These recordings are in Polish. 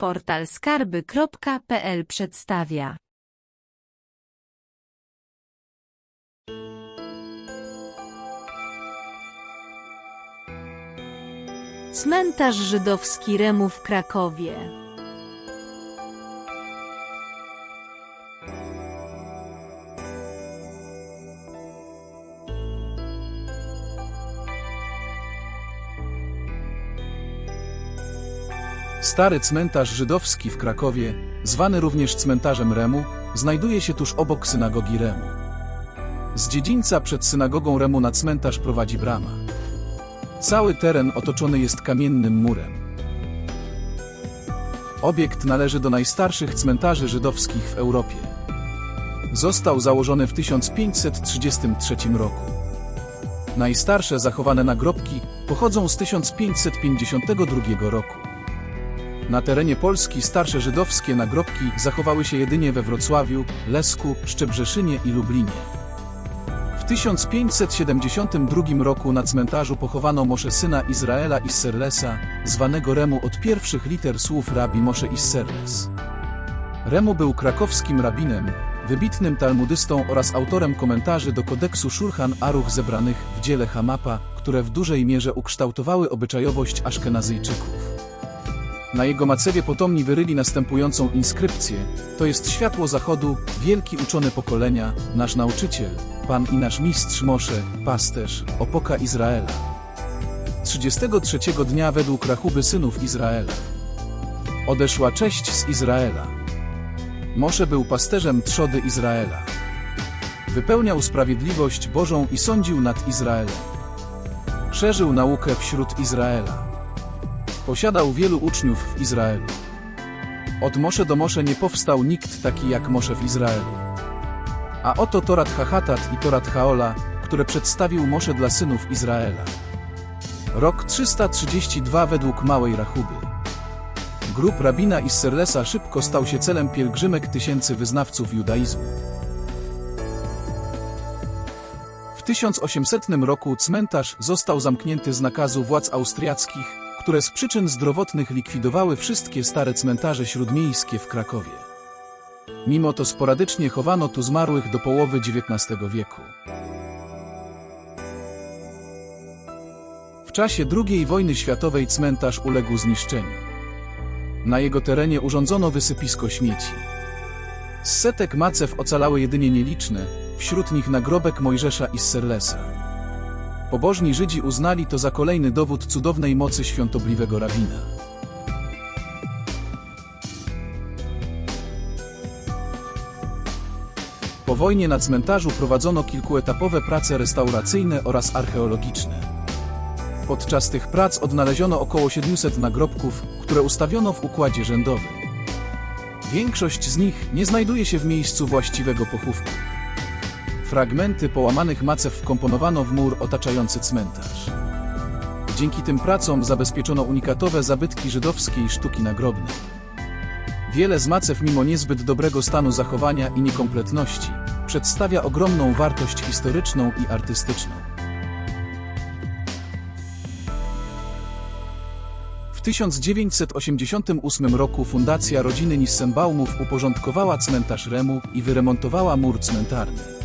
Portal skarby.pl przedstawia. Cmentarz żydowski Remu w Krakowie. Stary cmentarz żydowski w Krakowie, zwany również cmentarzem Remu, znajduje się tuż obok synagogi Remu. Z dziedzińca przed synagogą Remu na cmentarz prowadzi brama. Cały teren otoczony jest kamiennym murem. Obiekt należy do najstarszych cmentarzy żydowskich w Europie. Został założony w 1533 roku. Najstarsze zachowane nagrobki pochodzą z 1552 roku. Na terenie Polski starsze żydowskie nagrobki zachowały się jedynie we Wrocławiu, Lesku, Szczebrzeszynie i Lublinie. W 1572 roku na cmentarzu pochowano Mosze syna Izraela Isserlesa, zwanego Remu od pierwszych liter słów rabi Mosze Isserles. Remu był krakowskim rabinem, wybitnym talmudystą oraz autorem komentarzy do kodeksu Szulchan Aruch zebranych w dziele Hamapa, które w dużej mierze ukształtowały obyczajowość Aszkenazyjczyków. Na jego macewie potomni wyryli następującą inskrypcję. To jest światło zachodu, wielki uczony pokolenia, nasz nauczyciel, Pan i nasz mistrz Mosze, pasterz, opoka Izraela. 33 dnia według rachuby synów Izraela. Odeszła cześć z Izraela. Mosze był pasterzem trzody Izraela. Wypełniał sprawiedliwość Bożą i sądził nad Izraelem. Szerzył naukę wśród Izraela. Posiadał wielu uczniów w Izraelu. Od Mosze do Mosze nie powstał nikt taki jak Mosze w Izraelu. A oto Torat Hachatat i Torat Haola, które przedstawił Mosze dla synów Izraela. Rok 332 według Małej Rachuby. Grup rabina Isserlesa szybko stał się celem pielgrzymek tysięcy wyznawców judaizmu. W 1800 roku cmentarz został zamknięty z nakazu władz austriackich, które z przyczyn zdrowotnych likwidowały wszystkie stare cmentarze śródmiejskie w Krakowie. Mimo to sporadycznie chowano tu zmarłych do połowy XIX wieku. W czasie II wojny światowej cmentarz uległ zniszczeniu. Na jego terenie urządzono wysypisko śmieci. Z setek macew ocalały jedynie nieliczne, wśród nich nagrobek Mojżesza i Serlesa. Pobożni Żydzi uznali to za kolejny dowód cudownej mocy świątobliwego rabina. Po wojnie na cmentarzu prowadzono kilkuetapowe prace restauracyjne oraz archeologiczne. Podczas tych prac odnaleziono około 700 nagrobków, które ustawiono w układzie rzędowym. Większość z nich nie znajduje się w miejscu właściwego pochówku. Fragmenty połamanych macew wkomponowano w mur otaczający cmentarz. Dzięki tym pracom zabezpieczono unikatowe zabytki żydowskiej sztuki nagrobnej. Wiele z macew mimo niezbyt dobrego stanu zachowania i niekompletności przedstawia ogromną wartość historyczną i artystyczną. W 1988 roku Fundacja Rodziny Nissenbaumów uporządkowała cmentarz Remu i wyremontowała mur cmentarny.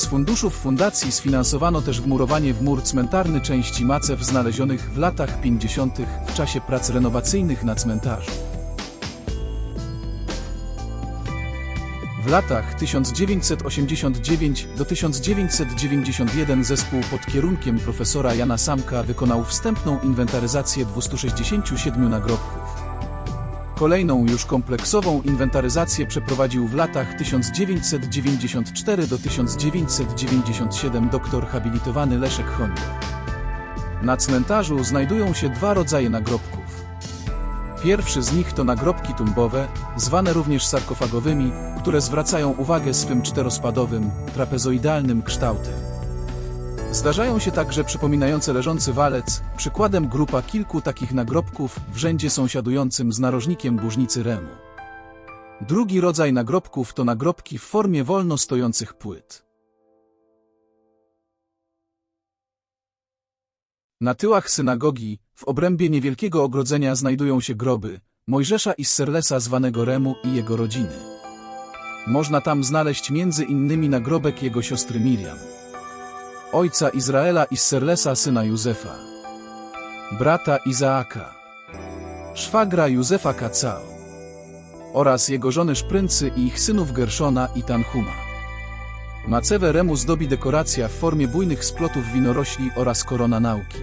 Z funduszów fundacji sfinansowano też wmurowanie w mur cmentarny części macew znalezionych w latach 50. w czasie prac renowacyjnych na cmentarzu. W latach 1989 do 1991 zespół pod kierunkiem profesora Jana Samka wykonał wstępną inwentaryzację 267 nagrobków. Kolejną już kompleksową inwentaryzację przeprowadził w latach 1994 do 1997 doktor habilitowany Leszek Honda. Na cmentarzu znajdują się dwa rodzaje nagrobków. Pierwszy z nich to nagrobki tumbowe, zwane również sarkofagowymi, które zwracają uwagę swym czterospadowym, trapezoidalnym kształtem. Zdarzają się także przypominające leżący walec, przykładem grupa kilku takich nagrobków w rzędzie sąsiadującym z narożnikiem burznicy Remu. Drugi rodzaj nagrobków to nagrobki w formie wolno stojących płyt. Na tyłach synagogi, w obrębie niewielkiego ogrodzenia znajdują się groby, Mojżesza Isserlesa zwanego Remu i jego rodziny. Można tam znaleźć między innymi nagrobek jego siostry Miriam, ojca Izraela Isserlesa syna Józefa, brata Izaaka, szwagra Józefa Kacao oraz jego żony Szpryncy i ich synów Gerszona i Tanhuma. Macewę Remu zdobi dekoracja w formie bujnych splotów winorośli oraz korona nauki.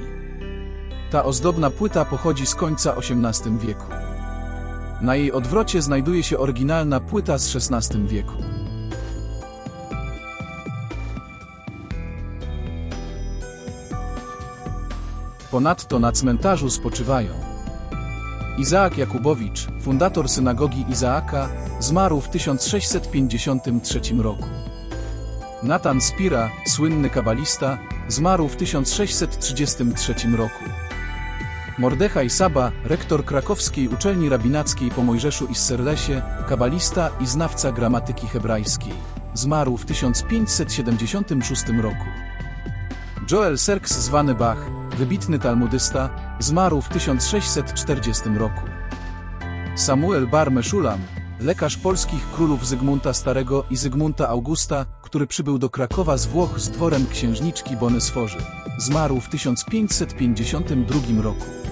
Ta ozdobna płyta pochodzi z końca XVIII wieku. Na jej odwrocie znajduje się oryginalna płyta z XVI wieku. Ponadto na cmentarzu spoczywają Izaak Jakubowicz, fundator synagogi Izaaka, zmarł w 1653 roku. Natan Spira, słynny kabalista, zmarł w 1633 roku. Mordechaj Saba, rektor krakowskiej uczelni rabinackiej po Mojżeszu Isserlesie, kabalista i znawca gramatyki hebrajskiej, zmarł w 1576 roku. Joel Serks zwany Bach, wybitny talmudysta, zmarł w 1640 roku. Samuel Bar Meszulam, lekarz polskich królów Zygmunta Starego i Zygmunta Augusta, który przybył do Krakowa z Włoch z dworem księżniczki Bonesforzy, zmarł w 1552 roku.